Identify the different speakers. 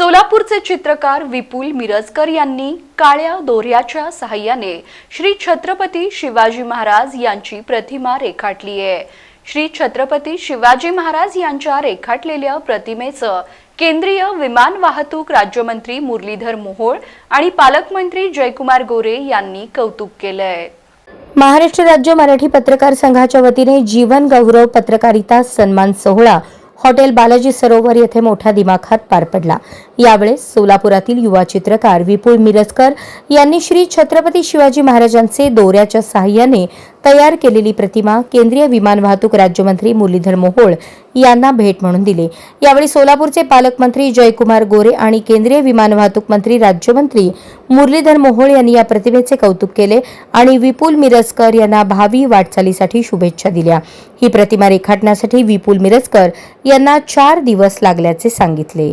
Speaker 1: सोलापूरचे चित्रकार विपुल मिरजकर यांनी काळ्या दोऱ्याच्या सहाय्याने श्री छत्रपती शिवाजी महाराज यांची प्रतिमा रेखाटली आहे. श्री छत्रपती शिवाजी महाराज यांच्या रेखाटलेल्या प्रतिमेचं केंद्रीय विमान वाहतूक राज्यमंत्री मुरलीधर मोहोळ आणि पालकमंत्री जयकुमार गोरे यांनी कौतुक केलंय.
Speaker 2: महाराष्ट्र राज्य मराठी पत्रकार संघाच्या वतीने जीवन गौरव पत्रकारिता सन्मान सोहळा हॉटेल बालाजी सरोवर येथे मोठ्या दिमाखात पार पडला. यावेळेस सोलापुरातील युवा चित्रकार विपुल मिरजकर यांनी श्री छत्रपती शिवाजी महाराजांचे दोऱ्याच्या सहाय्याने तयार केलेली प्रतिमा केंद्रीय विमान वाहतूक राज्यमंत्री मुरलीधर मोहोळ यांना भेट म्हणून दिली. यावेळी सोलापूरचे पालकमंत्री जयकुमार गोरे आणि केंद्रीय विमान वाहतूक मंत्री राज्यमंत्री मुरलीधर मोहोळ यांनी या प्रतिमेचे कौतुक केले आणि विपुल मिरजकर यांना भावी वाटचालीसाठी शुभेच्छा दिल्या. ही प्रतिमा रेखाटण्यासाठी विपुल मिरजकर यांना चार दिवस लागल्याचे सांगितले.